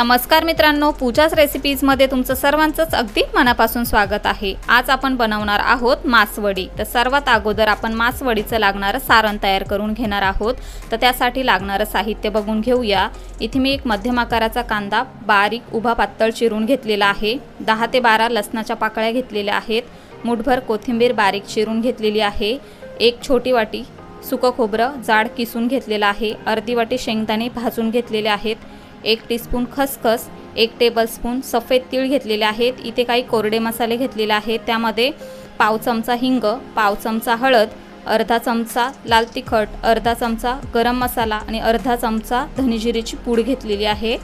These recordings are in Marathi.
नमस्कार मित्रांनो पूजाच रेसिपीजमध्ये तुमचं सर्वांचंच अगदी मनापासून स्वागत आहे. आज आपण बनवणार आहोत मासवडी. तर सर्वात अगोदर आपण मासवडीचं लागणारं सारण तयार करून घेणार आहोत. तर त्यासाठी लागणारं साहित्य बघून घेऊया. इथे मी एक मध्यम आकाराचा कांदा बारीक उभा पातळ चिरून घेतलेला आहे. दहा ते बारा लसणाच्या पाकळ्या घेतलेल्या आहेत. मुठभर कोथिंबीर बारीक चिरून घेतलेली आहे. एक छोटी वाटी सुकं खोबरं जाड किसून घेतलेलं आहे. अर्धी वाटी शेंगदाणे भाजून घेतलेले आहेत. एक टीस्पून खसखस एक टेबलस्पून सफेद तीळ घेतलेले आहेत. इथे काही कोरडे मसाले घेतलेले आहेत. त्यामध्ये पाव चमचा हिंग पाव चमचा हळद अर्धा चमचा लाल तिखट अर्धा चमचा गरम मसाला आणि अर्धा चमचा धनेजिरीची पूड घेतलेली आहे.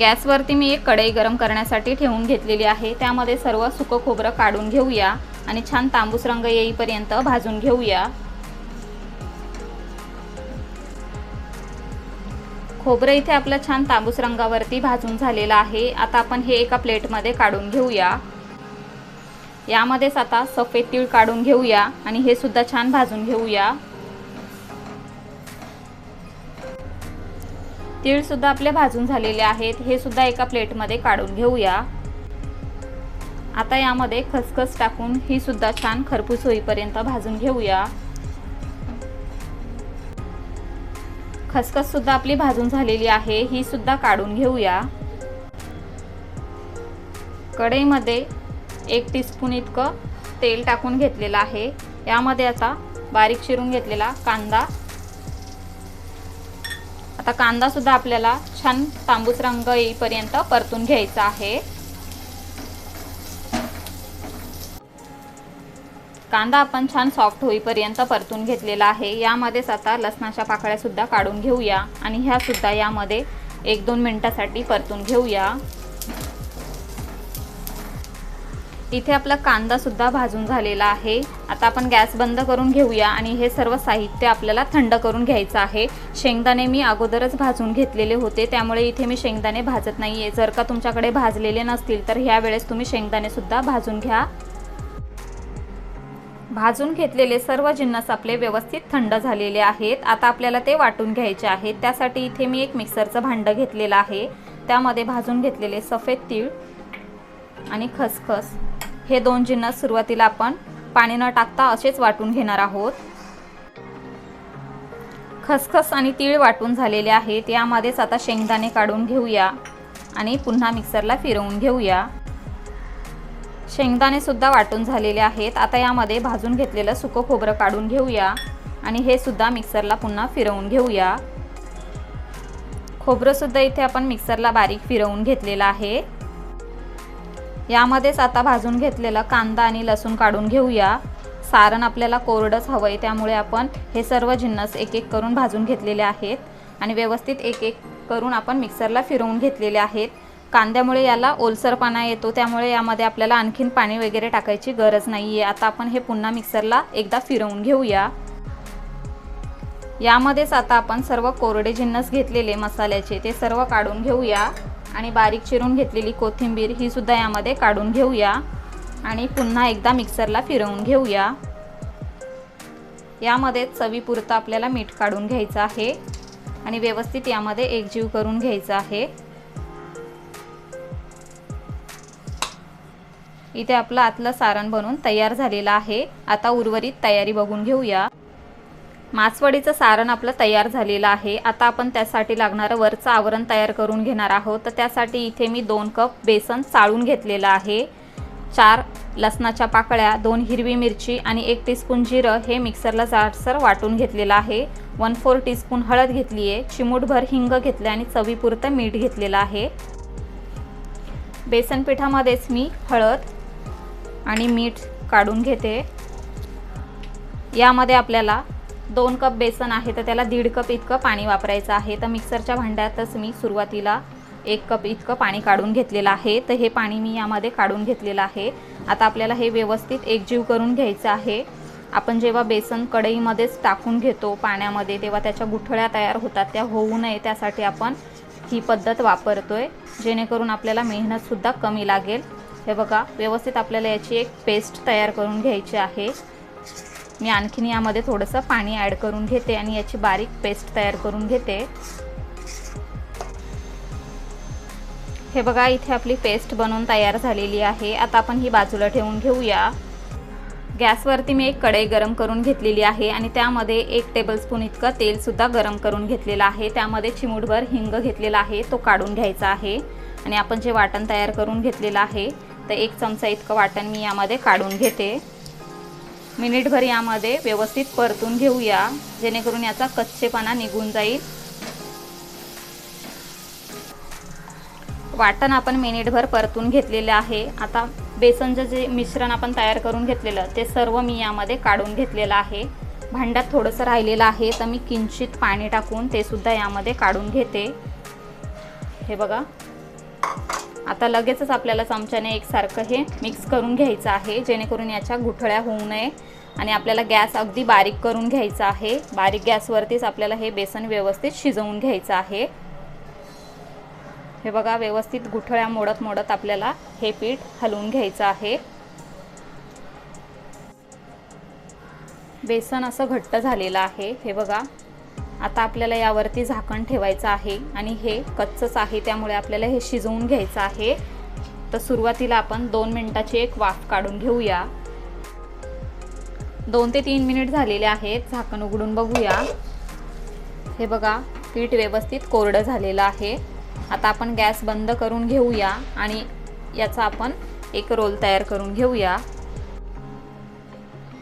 गॅसवरती मी एक कढई गरम करण्यासाठी ठेवून घेतलेली आहे. त्यामध्ये सर्व सुकं खोबरं काढून घेऊया आणि छान तांबूस रंग येईपर्यंत भाजून घेऊया. खोबरं इथे आपलं छान तांबूस रंगावरती भाजून झालेलं आहे. आता आपण हे एका प्लेटमध्ये काढून घेऊया. यामध्येच आता सफेद तीळ काढून घेऊया आणि हे सुद्धा छान भाजून घेऊया. तीळ सुद्धा आपले भाजून झालेले आहेत. हे सुद्धा एका प्लेटमध्ये काढून घेऊया. आता यामध्ये खसखस टाकून ही सुद्धा छान खरपूस होईपर्यंत भाजून घेऊया. खसखस सुद्धा आपली भाजून झालेली आहे ही सुद्धा काढून घेऊया. कढईमध्ये एक टीस्पून इतकं तेल टाकून घेतलेलं आहे. यामध्ये आता बारीक चिरून घेतलेला कांदा. आता कांदा सुद्धा आपल्याला छान तांबूस रंग येईपर्यंत परतून घ्यायचा आहे. कांदा आपण छान सॉफ्ट होईपर्यंत परतून घेतलेला आहे. यामध्येच आता लसणाच्या पाकळ्यासुद्धा काढून घेऊया आणि ह्यासुद्धा यामध्ये एक दोन मिनटासाठी परतून घेऊया. इथे आपला कांदासुद्धा भाजून झालेला आहे. आता आपण गॅस बंद करून घेऊया आणि हे सर्व साहित्य आपल्याला थंड करून घ्यायचं आहे. शेंगदाणे मी अगोदरच भाजून घेतलेले होते त्यामुळे इथे मी शेंगदाणे भाजत नाही आहे जर का तुमच्याकडे भाजलेले नसतील तर ह्या वेळेस तुम्ही शेंगदाणेसुद्धा भाजून घ्या. भाजून घेतलेले सर्व जिन्नस आपले व्यवस्थित थंड झालेले आहेत. आता आपल्याला ते वाटून घ्यायचे आहेत त्यासाठी इथे मी एक मिक्सरचं भांडं घेतलेलं आहे. त्यामध्ये भाजून घेतलेले सफेद तीळ आणि खसखस. हे दोन जिन्नस सुरुवातीला आपण पाणी न टाकता असेच वाटून घेणार आहोत. खसखस आणि तीळ वाटून झालेले आहेत. यामध्येच आता शेंगदाणे काढून घेऊया आणि पुन्हा मिक्सरला फिरवून घेऊया. शेंगदाणे सुद्धा वाटून झालेले आहेत. आता यामध्ये भाजून घेतलेलं सुकं खोबरं काढून घेऊया. आणि हे सुद्धा मिक्सरला पुन्हा फिरवून घेऊया. खोबरं सुद्धा इथे आपण मिक्सरला बारीक फिरवून घेतलेलं आहे. यामध्येच आता भाजून घेतलेला कांदा आणि लसूण काढून घेऊया. सारण आपल्याला कोरडंच हवं आहे त्यामुळे आपण हे सर्व जिन्नस एक एक करून भाजून घेतलेले आहेत. आणि व्यवस्थित एक एक करून आपण मिक्सरला फिरवून घेतलेले आहेत. कांद्यामुळे याला ओलसरपणा येतो त्यामुळे यामध्ये आपल्याला आणखीन पाणी वगैरे टाकायची गरज नाही आहे आता आपण हे पुन्हा मिक्सरला एकदा फिरवून घेऊया. यामध्येच आता आपण सर्व कोरडे जिन्नस घेतलेले मसाल्याचे ते सर्व काढून घेऊया. आणि बारीक चिरून घेतलेली कोथिंबीर ही सुद्धा यामध्ये काढून घेऊया. आणि पुन्हा एकदा मिक्सरला फिरवून घेऊया. यामध्ये चवीपुरतं आपल्याला मीठ काढून घ्यायचं आहे. आणि व्यवस्थित यामध्ये एकजीव करून घ्यायचं आहे. इथे आपलं आतलं सारण बनवून तयार झालेलं आहे. आता उर्वरित तयारी बघून घेऊया. मासवडीचं सारण आपलं तयार झालेलं आहे. आता आपण त्यासाठी लागणारं वरचं आवरण तयार करून घेणार आहोत. तर त्यासाठी इथे मी दोन कप बेसन चाळून घेतलेलं आहे. चार लसणाच्या पाकळ्या दोन हिरवी मिरची आणि एक टीस्पून जिरं हे मिक्सरला जाडसर वाटून घेतलेलं आहे. वन फोर टीस्पून हळद घेतली आहे चिमूटभर हिंग घेतले आणि चवीपुरतं मीठ घेतलेलं आहे. बेसन पिठामध्येच मी हळद आणि मीठ काढून घेते. यामध्ये आपल्याला दोन कप बेसन आहे तर त्याला दीड कप इतकं पाणी वापरायचं आहे. तर मिक्सरच्या भांड्यातच मी सुरुवातीला एक कप इतकं पाणी काढून घेतलेलं आहे. तर हे पाणी मी यामध्ये काढून घेतलेलं आहे. आता आपल्याला हे व्यवस्थित एकजीव करून घ्यायचं आहे. आपण जेव्हा बेसन कढईमध्येच टाकून घेतो पाण्यामध्ये तेव्हा त्याच्या गुठळ्या तयार होतात त्या होऊ नये त्यासाठी आपण ही पद्धत वापरतो आहे जेणेकरून आपल्याला मेहनतसुद्धा कमी लागेल. हे बघा व्यवस्थित आपल्याला याची एक पेस्ट तयार करून घ्यायची आहे. मी आणखीन यामध्ये थोडंसं पाणी ॲड करून घेते आणि याची बारीक पेस्ट तयार करून घेते. हे बघा इथे आपली पेस्ट बनवून तयार झालेली आहे. आता आपण ही बाजूला ठेवून घेऊया. गॅसवरती मी एक कढई गरम करून घेतलेली आहे आणि त्यामध्ये एक टेबलस्पून इतकं तेलसुद्धा गरम करून घेतलेलं आहे. त्यामध्ये चिमूटभर हिंग घेतलेला आहे तो काढून घ्यायचा आहे. आणि आपण जे वाटण तयार करून घेतलेलं आहे तर एक चमचा इतकं वाटण मी यामध्ये काढून घेते. मिनिटभर यामध्ये व्यवस्थित परतून घेऊया जेणेकरून याचा कच्चेपणा निघून जाईल. वाटण आपण मिनिटभर परतून घेतलेले आहे. आता बेसनचं जे मिश्रण आपण तयार करून घेतलेलं ते सर्व मी यामध्ये काढून घेतलेलं आहे. भांड्यात थोडंसं राहिलेलं आहे तर मी किंचित पाणी टाकून ते सुद्धा यामध्ये काढून घेते. हे बघा. आता लगेचच आपल्याला चमच्याने एकसारखं हे मिक्स करून घ्यायचं आहे जेणेकरून याच्या गुठळ्या होऊ नये. आणि आपल्याला गॅस अगदी बारीक करून घ्यायचा आहे. बारीक गॅसवरतीच आपल्याला हे बेसन व्यवस्थित शिजवून घ्यायचं आहे. हे बघा व्यवस्थित गुठळ्या मोडत मोडत आपल्याला हे पीठ हलवून घ्यायचं आहे. बेसन असं घट्ट झालेलं आहे. हे बघा आता आपल्याला यावरती झाकण ठेवायचं आहे आणि हे कच्चच आहे त्यामुळे आपल्याला हे शिजवून घ्यायचं आहे. तर सुरुवातीला आपण दोन मिनटाची एक वाफ काढून घेऊया. दोन ते तीन मिनिट झालेले आहेत झाकण उघडून बघूया. हे बघा पीठ व्यवस्थित कोरडं झालेलं आहे. आता आपण गॅस बंद करून घेऊया आणि याचा आपण एक रोल तयार करून घेऊया.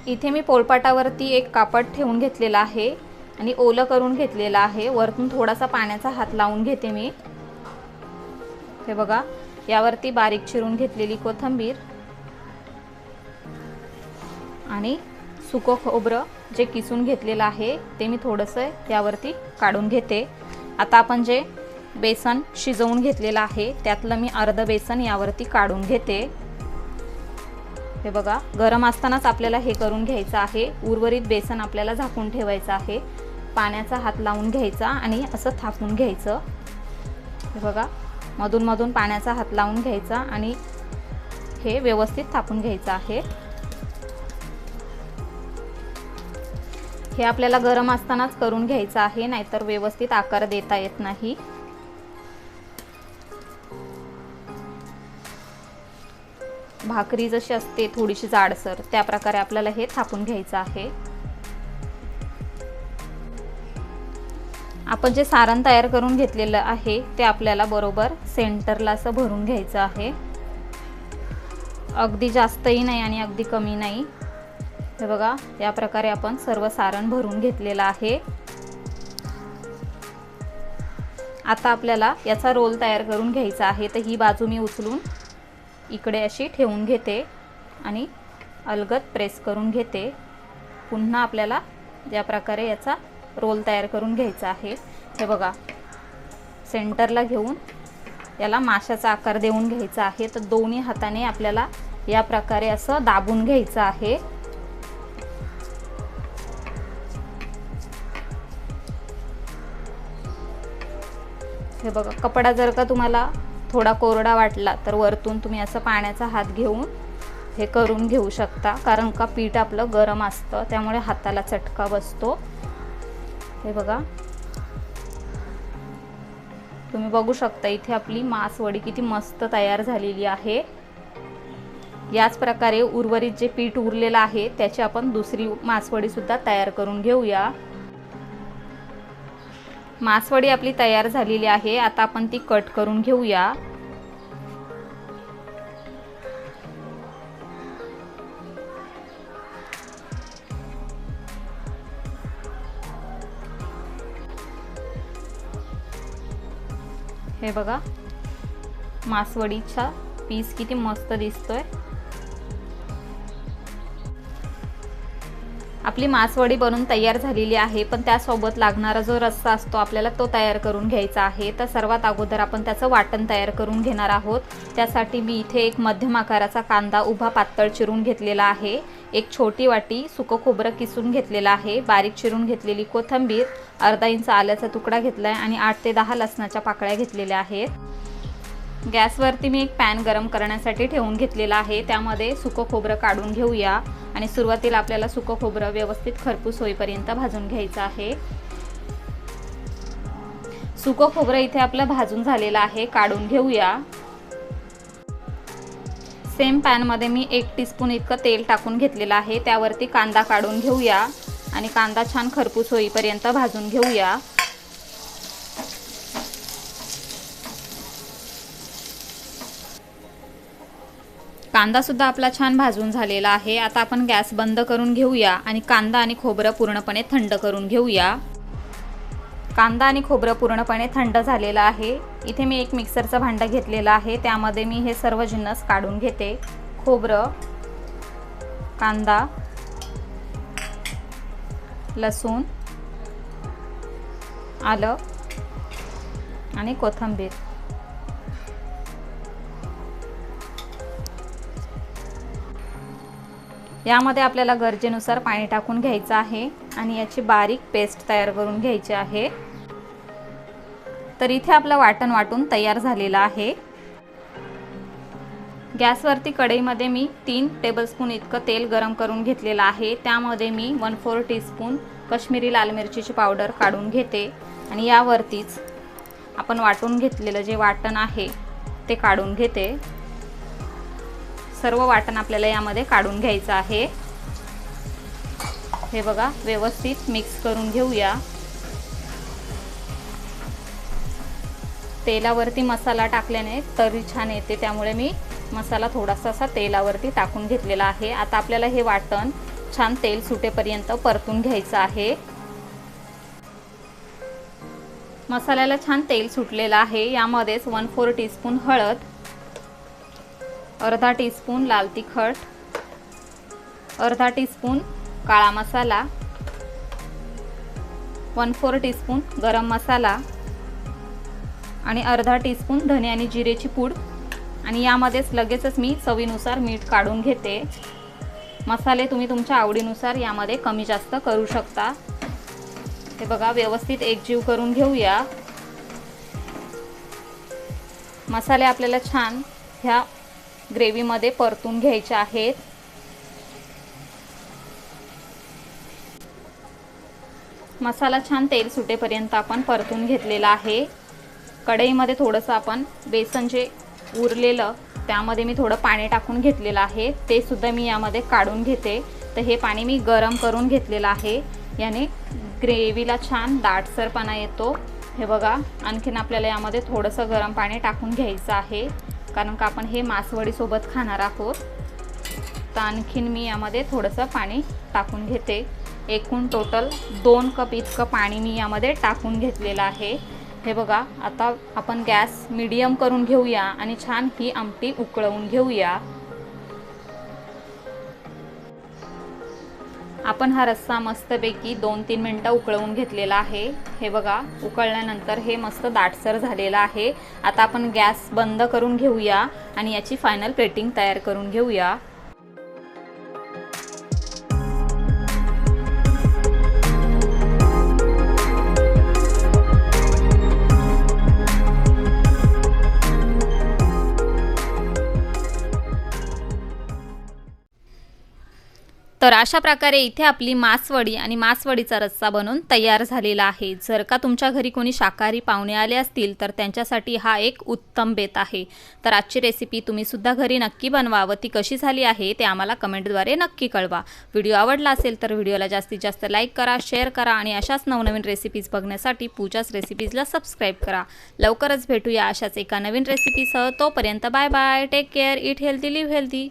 इथे मी पोळपाटावरती एक कापड ठेवून घेतलेला आहे. आणि ओलं करून घेतलेलं आहे. वरतून थोडासा पाण्याचा हात लावून घेते मी. हे बघा यावरती बारीक चिरून घेतलेली कोथंबीर आणि सुकं खोबरं जे किसून घेतलेलं आहे ते मी थोडंसं यावरती काढून घेते. आता आपण जे बेसन शिजवून घेतलेलं आहे त्यातलं मी अर्ध बेसन यावरती काढून घेते. हे बघा गरम असतानाच आपल्याला हे करून घ्यायचं आहे. उर्वरित बेसन आपल्याला झाकून ठेवायचं आहे. पाण्याचा हात लावून घ्यायचा आणि असं थापून घ्यायचं. हे बघा मधून मधून पाण्याचा हात लावून घ्यायचा आणि हे व्यवस्थित थापून घ्यायचं आहे. हे आपल्याला गरम असतानाच करून घ्यायचं आहे नाहीतर व्यवस्थित आकार देता येत नाही. भाकरी जशी असते थोडीशी जाडसर त्या प्रकारे आपल्याला हे थापून घ्यायचं आहे. आपण जे सारण तयार करून घेतलेलं आहे ते आपल्याला बरोबर सेंटरला असं भरून घ्यायचं आहे. अगदी जास्तही नाही आणि अगदी कमी नाही. हे बघा या प्रकारे आपण सर्व सारण भरून घेतलेलं आहे. आता आपल्याला याचा रोल तयार करून घ्यायचा आहे तर ही बाजू मी उचलून इकडे अशी ठेवून घेते आणि अलगद प्रेस करून घेते. पुन्हा आपल्याला या प्रकारे याचा रोल तयार करून घ्यायचा आहे. हे बघा. सेंटरला घेऊन याला माशाचा आकार देऊन घ्यायचा आहे. तर दोन्ही हाताने आपल्याला या प्रकारे असं दाबून घ्यायचं आहे. हे बघा. कपडा जर का तुम्हाला थोडा कोरडा वाटला तर वरतून तुम्ही असं पाण्याचा हात घेऊन हे करून घेऊ शकता. कारण का पीठ आपलं गरम असतं त्यामुळे हाताला चटका बसतो. हे बघा. तुम्ही बघू शकता इथे आपली मासवडी किती मस्त तयार झालेली आहे. याच प्रकारे उर्वरित जे पीठ उरलेलं आहे त्याची आपण दुसरी मासवडी सुद्धा तयार करून घेऊया. मासवडी आपली तयार झालेली आहे. आता आपण ती कट करून घेऊया. हे बघा मासवडीचा पीस किती मस्त दिसतोय. आपली मासवडी बनून तयार झालेली आहे पण त्यासोबत लागणारा जो रस्सा असतो आपल्याला तो तयार करून घ्यायचा आहे. तर सर्वात अगोदर आपण त्याचं वाटण तयार करून घेणार आहोत. त्यासाठी मी इथे एक मध्यम आकाराचा कांदा उभा पातळ चिरून घेतलेला आहे. एक छोटी वाटी सुकं खोबरं किसून घेतलेलं आहे. बारीक चिरून घेतलेली कोथिंबीर अर्धा इंच आल्याचा तुकडा घेतला आहे आणि आठ ते दहा लसणाच्या पाकळ्या घेतलेल्या आहेत. गॅसवरती मी एक पॅन गरम करण्यासाठी ठेवून घेतलेला आहे. त्यामध्ये सुकं खोबरं काढून घेऊया. आणि सुरुवातीला आपल्याला सुकं खोबरं व्यवस्थित खरपूस होईपर्यंत भाजून घ्यायचं आहे. सुकं खोबरं इथे आपलं भाजून झालेलं आहे काढून घेऊया. सेम पॅनमध्ये मी एक टीस्पून इतकं तेल टाकून घेतलेलं आहे त्यावरती कांदा काढून घेऊया. आणि कांदा छान खरपूस होईपर्यंत भाजून घेऊया. कांदासुद्धा आपला छान भाजून झालेला आहे. आता आपण गॅस बंद करून घेऊया आणि कांदा आणि खोबरं पूर्णपणे थंड करून घेऊया. कांदा आणि खोबरं पूर्णपणे थंड झालेलं आहे. इथे मी एक मिक्सरचं भांडं घेतलेलं आहे. त्यामध्ये मी हे सर्व जिन्नस काढून घेते. खोबरं कांदा लसूण आलं आणि कोथिंबीर. यामध्ये आपल्याला गरजेनुसार पाणी टाकून घ्यायचं आहे आणि याची बारीक पेस्ट तयार करून घ्यायची आहे. तर इथे आपलं वाटण वाटून तयार झालेलं आहे. गॅसवरती कढईमध्ये मी तीन टेबलस्पून इतकं तेल गरम करून घेतलेलं आहे. त्यामध्ये मी वन फोर टीस्पून कश्मीरी लाल मिरचीची पावडर काढून घेते. आणि यावरतीच आपण वाटून घेतलेलं जे वाटण आहे ते काढून घेते. सर्व वाटण आपल्याला यामध्ये काढून घ्यायचं आहे. हे बघा व्यवस्थित मिक्स करून घेऊया. तेलावरती मसाला टाकल्याने तरी छान येते त्यामुळे मी मसाला थोडासा असा तेलावरती टाकून घेतलेला आहे. आता आपल्याला हे वाटण छान तेल सुटेपर्यंत परतून घ्यायचं आहे. मसाल्याला छान तेल सुटलेलं आहे. यामध्येच वन फोर टीस्पून हळद अर्धा टीस्पून लाल तिखट अर्धा टीस्पून काळा मसाला वन फोर टीस्पून गरम मसाला आणि अर्धा टीस्पून धने आणि जिरेची पूड. आणि यामध्येच लगेचच मी चवीनुसार मीठ काढून घेते. मसाले तुम्ही तुमच्या आवडीनुसार यामध्ये कमी जास्त करू शकता. हे बघा व्यवस्थित एकजीव करून घेऊया. मसाले आपल्याला छान ह्या ग्रेव्हीमध्ये परतून घ्यायचे आहेत. मसाला छान तेल सुटेपर्यंत आपण परतून घेतलेला आहे. कढईमध्ये थोडंसं आपण बेसन जे उरलेलं त्यामध्ये मी थोडं पाणी टाकून घेतलेलं आहे. ते सुद्धा मी यामध्ये काढून घेते. तर हे पाणी मी गरम करून घेतलेलं आहे. याने ग्रेव्हीला छान दाटसरपणा येतो. हे बघा आणखीन आपल्याला यामध्ये थोडंसं गरम पाणी टाकून घ्यायचं आहे. कारण का आपण हे मासवडीसोबत खाणार आहोत. तर आणखीन मी यामध्ये थोडंसं पाणी टाकून घेते. एकूण टोटल दोन कप इतकं पाणी मी यामध्ये टाकून घेतलेलं आहे. हे बघा आता आपण गॅस मिडियम करून घेऊया आणि छान ही आमटी उकळवून घेऊया. आपण हा रस्सा मस्तपैकी दोन तीन मिनटं उकळवून घेतलेला आहे. हे बघा उकळल्यानंतर हे मस्त दाटसर झालेलं आहे. आता आपण गॅस बंद करून घेऊया आणि याची फायनल प्लेटिंग तयार करून घेऊया. तर अशा प्रकारे इथे आपली मासवडी आणि मासवडीचा रस्सा बनवून तयार झालेला आहे. जर का तुमच्या घरी कोणी शाकाहारी पाहुणे आले असतील तर त्यांच्यासाठी हा एक उत्तम बेत आहे. तर आजची रेसिपी तुम्ही सुद्धा घरी नक्की बनवा व ती कशी झाली आहे ते आम्हाला कमेंटद्वारे नक्की कळवा. व्हिडिओ आवडला असेल तर व्हिडिओला जास्तीत जास्त लाईक करा शेअर करा आणि अशाच नवनवीन रेसिपीज बघण्यासाठी पूजाच रेसिपीजला सबस्क्राईब करा. लवकरच भेटूया अशाच एका नवीन रेसिपीसह तोपर्यंत bye bye take care eat healthy live healthy